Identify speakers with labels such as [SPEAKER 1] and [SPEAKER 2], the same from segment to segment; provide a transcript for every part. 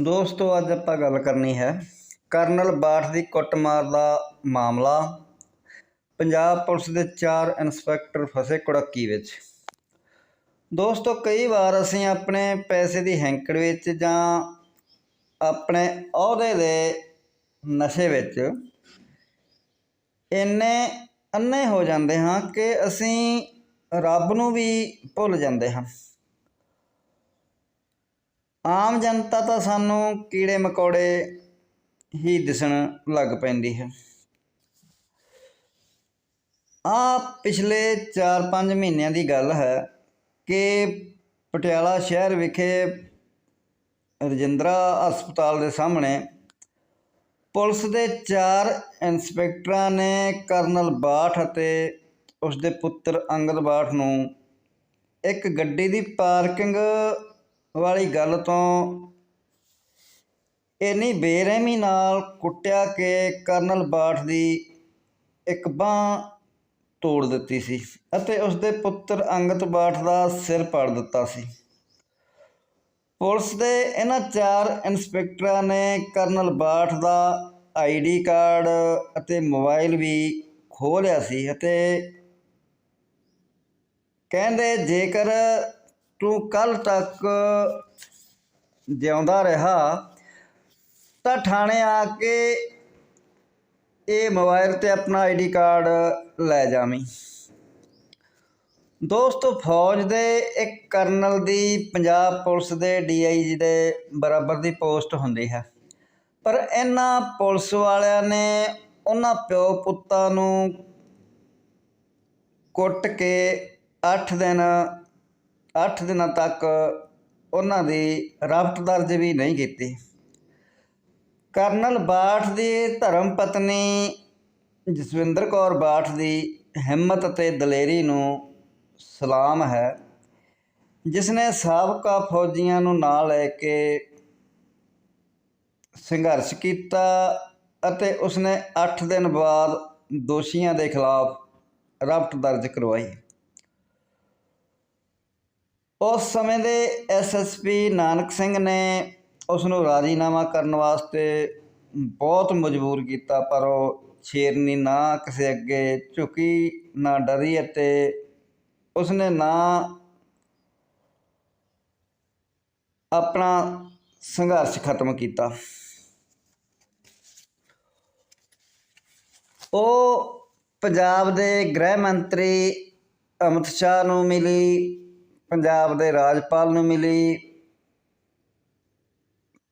[SPEAKER 1] ਦੋਸਤੋ, ਅੱਜ ਆਪਾਂ ਗੱਲ ਕਰਨੀ ਹੈ ਕਰਨਲ ਬਾਠ ਦੀ ਕੁੱਟਮਾਰ ਦਾ ਮਾਮਲਾ, ਪੰਜਾਬ ਪੁਲਿਸ ਦੇ ਚਾਰ ਇੰਸਪੈਕਟਰ ਫਸੇ ਕੁੜੱਕੀ ਵਿੱਚ। ਦੋਸਤੋ, ਕਈ ਵਾਰ ਅਸੀਂ ਆਪਣੇ ਪੈਸੇ ਦੀ ਹੈਂਕੜ ਵਿੱਚ ਜਾਂ ਆਪਣੇ ਅਹੁਦੇ ਦੇ ਨਸ਼ੇ ਵਿੱਚ ਇੰਨੇ ਅੰਨੇ ਹੋ ਜਾਂਦੇ ਹਾਂ ਕਿ ਅਸੀਂ ਰੱਬ ਨੂੰ ਵੀ ਭੁੱਲ ਜਾਂਦੇ ਹਾਂ। ਆਮ ਜਨਤਾ ਤਾਂ ਸਾਨੂੰ ਕੀੜੇ ਮਕੌੜੇ ਹੀ ਦਿਸਣ ਲੱਗ ਪੈਂਦੀ ਹੈ। ਆ ਪਿਛਲੇ 4-5 ਮਹੀਨਿਆਂ ਦੀ ਗੱਲ ਹੈ ਕਿ ਪਟਿਆਲਾ ਸ਼ਹਿਰ ਵਿਖੇ ਰਜਿੰਦਰਾ ਹਸਪਤਾਲ ਦੇ ਸਾਹਮਣੇ ਪੁਲਿਸ ਦੇ ਚਾਰ ਇੰਸਪੈਕਟਰਾਂ ਨੇ ਕਰਨਲ ਬਾਠ ਅਤੇ ਉਸ ਦੇ ਪੁੱਤਰ ਅੰਗਦ ਬਾਠ ਨੂੰ ਇੱਕ ਗੱਡੀ ਦੀ ਪਾਰਕਿੰਗ ਵਾਲੀ ਗੱਲ ਤੋਂ ਇੰਨੀ ਬੇਰਹਿਮੀ ਨਾਲ ਕੁੱਟਿਆ ਕਿ ਕਰਨਲ ਬਾਠ ਦੀ ਇੱਕ ਬਾਹ ਤੋੜ ਦਿੱਤੀ ਸੀ ਅਤੇ ਉਸ ਦੇ ਪੁੱਤਰ ਅੰਗਦ ਬਾਠ ਦਾ ਸਿਰ ਪਾੜ ਦਿੱਤਾ ਸੀ। ਪੁਲਿਸ ਦੇ ਇਹਨਾਂ ਚਾਰ ਇੰਸਪੈਕਟਰਾਂ ਨੇ ਕਰਨਲ ਬਾਠ ਦਾ ਆਈਡੀ ਕਾਰਡ ਅਤੇ ਮੋਬਾਈਲ ਵੀ ਖੋਹ ਲਿਆ ਸੀ ਅਤੇ ਕਹਿੰਦੇ ਜੇਕਰ ਤੂੰ ਕੱਲ ਤੱਕ ਜਿਉਂਦਾ ਰਿਹਾ, ਤਾਂ ਥਾਣੇ ਆ ਕੇ ਇਹ ਮੋਬਾਈਲ ਤੇ ਆਪਣਾ ਆਈਡੀ ਕਾਰਡ ਲੈ ਜਾਵੀਂ। ਦੋਸਤੋ, ਫੌਜ ਦੇ ਇੱਕ ਕਰਨਲ ਦੀ ਪੰਜਾਬ ਪੁਲਿਸ ਦੇ ਡੀਆਈਜੀ ਦੇ ਬਰਾਬਰ ਦੀ ਪੋਸਟ ਹੁੰਦੀ ਹੈ। ਪਰ ਇਹਨਾਂ ਪੁਲਿਸ ਵਾਲਿਆਂ ਨੇ ਉਹਨਾਂ ਪਿਓ ਪੁੱਤਾਂ ਨੂੰ ਕੁੱਟ ਕੇ 8 ਦਿਨ 8 ਦਿਨਾਂ ਤੱਕ ਉਹਨਾਂ ਦੀ ਰਫਤ ਦਰਜ ਵੀ ਨਹੀਂ ਕੀਤੀ। ਕਰਨਲ ਬਾਠ ਦੀ ਧਰਮ ਪਤਨੀ ਜਸਵਿੰਦਰ ਕੌਰ ਬਾਠ ਦੀ ਹਿੰਮਤ ਅਤੇ ਦਲੇਰੀ ਨੂੰ ਸਲਾਮ ਹੈ ਜਿਸ ਨੇ ਸਾਬਕਾ ਫੌਜੀਆਂ ਨੂੰ ਨਾਲ ਲੈ ਕੇ ਸੰਘਰਸ਼ ਕੀਤਾ ਅਤੇ ਉਸਨੇ 8 ਦਿਨ ਬਾਅਦ ਦੋਸ਼ੀਆਂ ਦੇ ਖਿਲਾਫ ਰਫਤ ਦਰਜ ਕਰਵਾਈ। ਉਸ ਸਮੇਂ ਦੇ ਐਸਐਸਪੀ ਨਾਨਕ ਸਿੰਘ ਨੇ ਉਸ ਨੂੰ ਰਾਜੀਨਾਮਾ ਕਰਨ ਵਾਸਤੇ ਬਹੁਤ ਮਜਬੂਰ ਕੀਤਾ, ਪਰ ਉਹ ਸ਼ੇਰਨੀ ਨਾ ਕਿਸੇ ਅੱਗੇ, ਝੁਕੀ ਨਾ ਡਰੀ ਅਤੇ ਉਸਨੇ ਨਾ ਆਪਣਾ ਸੰਘਰਸ਼ ਖਤਮ ਕੀਤਾ। ਉਹ ਪੰਜਾਬ ਦੇ ਗ੍ਰਹਿ ਮੰਤਰੀ ਅਮਿਤ ਸ਼ਾਹ ਨੂੰ ਮਿਲੀ। ਪੰਜਾਬ ਦੇ ਰਾਜਪਾਲ ਨੂੰ ਮਿਲੀ,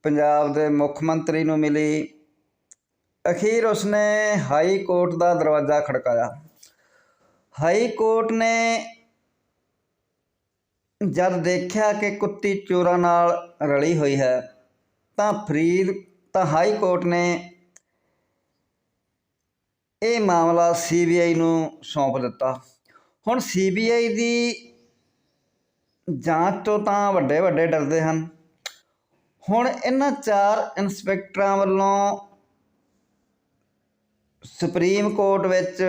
[SPEAKER 1] ਪੰਜਾਬ ਦੇ ਮੁੱਖ ਮੰਤਰੀ ਨੂੰ ਮਿਲੀ। ਅਖੀਰ ਉਸਨੇ ਹਾਈ ਕੋਰਟ ਦਾ ਦਰਵਾਜ਼ਾ ਖੜਕਾਇਆ। ਹਾਈ ਕੋਰਟ ਨੇ ਜਦ ਦੇਖਿਆ ਕਿ ਕੁੱਤੀ ਚੋਰਾਂ ਨਾਲ ਰਲੀ ਹੋਈ ਹੈ, ਤਾਂ ਫਰੀਦ, ਤਾਂ ਹਾਈ ਕੋਰਟ ਨੇ ਇਹ ਮਾਮਲਾ ਸੀਬੀਆਈ ਨੂੰ ਸੌਂਪ ਦਿੱਤਾ। ਹੁਣ ਸੀਬੀਆਈ ਦੀ ਜਾਂਚ ਤੋਂ ਤਾਂ ਵੱਡੇ ਵੱਡੇ ਡਰਦੇ ਹਨ। ਹੁਣ ਇਹਨਾਂ ਚਾਰ ਇੰਸਪੈਕਟਰਾਂ ਵੱਲੋਂ ਸੁਪਰੀਮ ਕੋਰਟ ਵਿੱਚ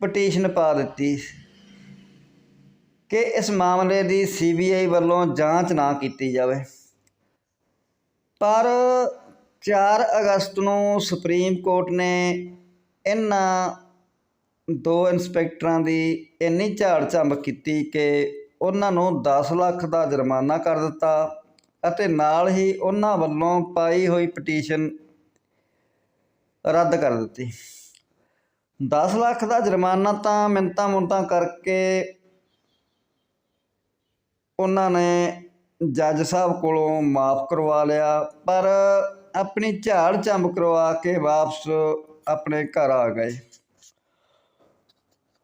[SPEAKER 1] ਪਟੀਸ਼ਨ ਪਾ ਦਿੱਤੀ ਕਿ ਇਸ ਮਾਮਲੇ ਦੀ ਸੀਬੀਆਈ ਵੱਲੋਂ ਜਾਂਚ ਨਾ ਕੀਤੀ ਜਾਵੇ। ਪਰ 4 ਅਗਸਤ ਨੂੰ ਸੁਪਰੀਮ ਕੋਰਟ ਨੇ ਇਹਨਾਂ ਦੋ ਇੰਸਪੈਕਟਰਾਂ ਦੀ ਇੰਨੀ ਝਾੜ ਝੰਬ ਕੀਤੀ ਕਿ ਉਹਨਾਂ ਨੂੰ 10 ਲੱਖ ਦਾ ਜੁਰਮਾਨਾ ਕਰ ਦਿੱਤਾ ਅਤੇ ਨਾਲ ਹੀ ਉਹਨਾਂ ਵੱਲੋਂ ਪਾਈ ਹੋਈ ਪਟੀਸ਼ਨ ਰੱਦ ਕਰ ਦਿੱਤੀ। 10 ਲੱਖ ਦਾ ਜੁਰਮਾਨਾ ਤਾਂ ਮਿੰਤਾਂ ਮੁੰਤਾਂ ਕਰਕੇ ਉਹਨਾਂ ਨੇ ਜੱਜ ਸਾਹਿਬ ਕੋਲੋਂ ਮਾਫ ਕਰਵਾ ਲਿਆ, ਪਰ ਆਪਣੀ ਝਾੜ ਚੰਬ ਕਰਵਾ ਕੇ ਵਾਪਸ ਆਪਣੇ ਘਰ ਆ ਗਏ।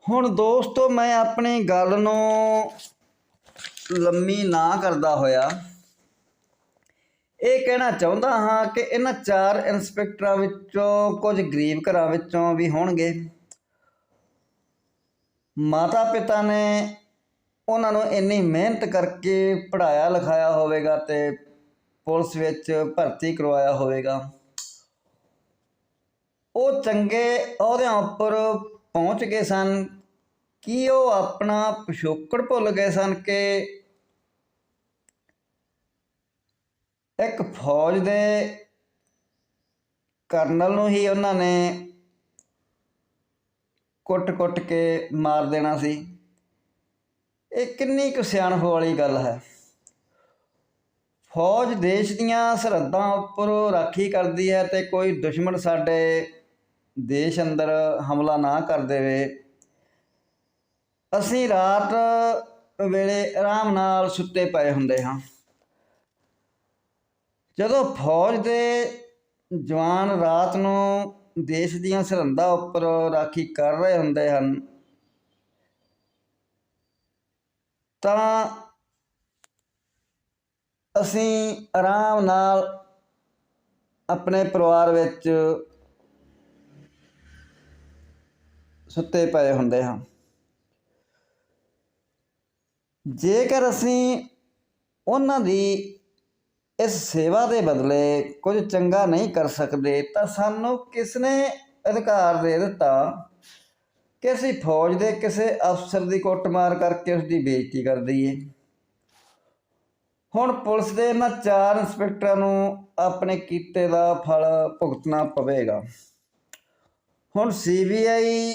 [SPEAKER 1] ਹੁਣ ਦੋਸਤੋ, ਮੈਂ ਆਪਣੀ ਗੱਲ ਨੂੰ ਲੰਮੀ ਨਾ ਕਰਦਾ ਹੋਇਆ। ਇਹ ਕਹਿਣਾ ਚਾਹੁੰਦਾ ਹਾਂ ਕਿ ਇਹਨਾਂ ਚਾਰ ਇੰਸਪੈਕਟਰਾਂ ਵਿੱਚੋਂ ਕੁਝ ਗਰੀਬ ਘਰਾਂ ਵਿੱਚੋਂ ਵੀ ਹੋਣਗੇ। ਮਾਤਾ ਪਿਤਾ ਨੇ ਉਹਨਾਂ ਨੂੰ ਇੰਨੀ ਮਿਹਨਤ ਕਰਕੇ ਪੜਾਇਆ ਲਿਖਾਇਆ ਹੋਵੇਗਾ ਤੇ ਪੁਲਿਸ ਵਿੱਚ ਭਰਤੀ ਕਰਵਾਇਆ ਹੋਵੇਗਾ। ਉਹ ਚੰਗੇ ਅਹੁਦਿਆਂ ਉੱਪਰ ਪਹੁੰਚ ਗਏ ਸਨ। ਕੀ ਉਹ ਆਪਣਾ ਪਿਛੋਕੜ ਭੁੱਲ ਗਏ ਸਨ ਕਿ ਇੱਕ ਫੌਜ ਦੇ ਕਰਨਲ ਨੂੰ ਹੀ ਉਹਨਾਂ ਨੇ ਕੁੱਟ-ਕੁੱਟ ਕੇ ਮਾਰ ਦੇਣਾ ਸੀ। ਇਹ ਕਿੰਨੀ ਕੁ ਸਿਆਣਪ ਵਾਲੀ ਗੱਲ ਹੈ। ਫੌਜ ਦੇਸ਼ ਦੀਆਂ ਸਰਹੱਦਾਂ ਉੱਪਰ ਰਾਖੀ ਕਰਦੀ ਹੈ ਤੇ ਕੋਈ ਦੁਸ਼ਮਣ ਸਾਡੇ ਦੇਸ਼ ਅੰਦਰ ਹਮਲਾ ਨਾ ਕਰ ਦੇਵੇ। ਅਸੀਂ ਰਾਤ ਵੇਲੇ ਆਰਾਮ ਨਾਲ ਸੁੱਤੇ ਪਏ ਹੁੰਦੇ ਹਾਂ। ਜਦੋਂ ਫੌਜ ਦੇ ਜਵਾਨ ਰਾਤ ਨੂੰ ਦੇਸ਼ ਦੀਆਂ ਸਰਹੰਦਾਂ ਉੱਪਰ ਰਾਖੀ ਕਰ ਰਹੇ ਹੁੰਦੇ ਹਨ, ਤਾਂ ਅਸੀਂ ਆਰਾਮ ਨਾਲ ਆਪਣੇ ਪਰਿਵਾਰ ਵਿੱਚ ਸੁੱਤੇ ਪਏ ਹੁੰਦੇ ਹਾਂ। ਜੇਕਰ ਅਸੀਂ ਉਹਨਾਂ ਦੀ ਇਸ ਸੇਵਾ ਦੇ ਬਦਲੇ ਕੁਝ ਚੰਗਾ ਨਹੀਂ ਕਰ ਸਕਦੇ, ਤਾਂ ਸਾਨੂੰ ਕਿਸ ਨੇ ਅਧਿਕਾਰ ਦੇ ਦਿੱਤਾ? ਕਿ ਅਸੀਂ ਫੌਜ ਦੇ ਕਿਸੇ ਅਫਸਰ ਦੀ ਕੁੱਟਮਾਰ ਕਰਕੇ ਉਸ ਦੀ ਬੇਇੱਜ਼ਤੀ ਕਰ ਦਈਏ। ਹੁਣ ਪੁਲਿਸ ਦੇ ਇਹਨਾਂ ਚਾਰ ਇੰਸਪੈਕਟਰਾਂ ਨੂੰ ਆਪਣੇ ਕੀਤੇ ਦਾ ਫਲ ਭੁਗਤਣਾ ਪਵੇਗਾ। ਹੁਣ ਸੀਬੀਆਈ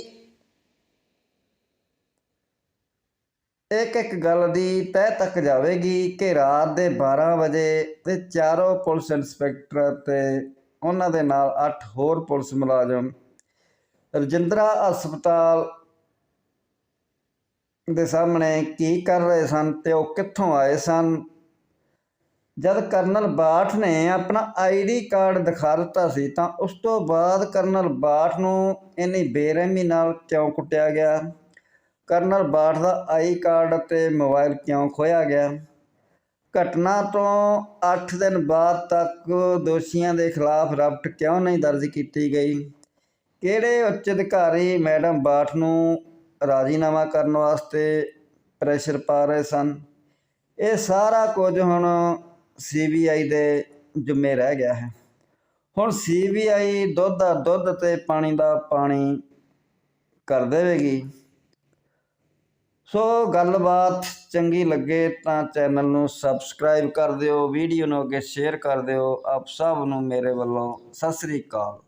[SPEAKER 1] ਇੱਕ ਇੱਕ ਗੱਲ ਦੀ ਤਹਿ ਤੱਕ ਜਾਵੇਗੀ ਕਿ ਰਾਤ ਦੇ 12 ਵਜੇ ਤੇ ਚਾਰੋਂ ਪੁਲਿਸ ਇੰਸਪੈਕਟਰ ਤੇ ਉਹਨਾਂ ਦੇ ਨਾਲ 8 ਹੋਰ ਪੁਲਿਸ ਮੁਲਾਜ਼ਮ ਰਜਿੰਦਰਾ ਹਸਪਤਾਲ ਦੇ ਸਾਹਮਣੇ ਕੀ ਕਰ ਰਹੇ ਸਨ ਤੇ ਉਹ ਕਿੱਥੋਂ ਆਏ ਸਨ? ਜਦ ਕਰਨਲ ਬਾਠ ਨੇ ਆਪਣਾ ਆਈਡੀ ਕਾਰਡ ਦਿਖਾ ਦਿੱਤਾ ਸੀ ਤਾਂ ਉਸ ਤੋਂ ਬਾਅਦ ਕਰਨਲ ਬਾਠ ਨੂੰ ਇੰਨੀ ਬੇਰਹਿਮੀ ਨਾਲ ਕਿਉਂ ਕੁੱਟਿਆ ਗਿਆ? ਕਰਨਲ ਬਾਠ ਦਾ ਆਈ ਕਾਰਡ ਅਤੇ ਮੋਬਾਈਲ ਕਿਉਂ ਖੋਇਆ ਗਿਆ? ਘਟਨਾ ਤੋਂ 8 ਦਿਨ ਬਾਅਦ ਤੱਕ ਦੋਸ਼ੀਆਂ ਦੇ ਖਿਲਾਫ ਰਪਟ ਕਿਉਂ ਨਹੀਂ ਦਰਜ ਕੀਤੀ ਗਈ? ਕਿਹੜੇ ਉੱਚ ਅਧਿਕਾਰੀ ਮੈਡਮ ਬਾਠ ਨੂੰ ਰਾਜੀਨਾਮਾ ਕਰਨ ਵਾਸਤੇ ਪ੍ਰੈਸ਼ਰ ਪਾ ਰਹੇ ਸਨ? ਇਹ ਸਾਰਾ ਕੁਝ ਹੁਣ ਸੀਬੀਆਈ ਦੇ ਜ਼ਿੰਮੇ ਰਹਿ ਗਿਆ ਹੈ। ਹੁਣ ਸੀਬੀਆਈ ਦੁੱਧ ਦਾ ਦੁੱਧ ਤੇ ਪਾਣੀ ਦਾ ਪਾਣੀ ਕਰ ਦੇਵੇਗੀ। ਸੋ ਗੱਲਬਾਤ ਚੰਗੀ ਲੱਗੇ ਤਾਂ ਚੈਨਲ ਨੂੰ ਸਬਸਕ੍ਰਾਈਬ ਕਰ ਦਿਓ, ਵੀਡੀਓ ਨੂੰ ਅੱਗੇ ਸ਼ੇਅਰ ਕਰ ਦਿਓ। ਆਪ ਸਭ ਨੂੰ ਮੇਰੇ ਵੱਲੋਂ ਸਤਿ ਸ੍ਰੀ ਅਕਾਲ।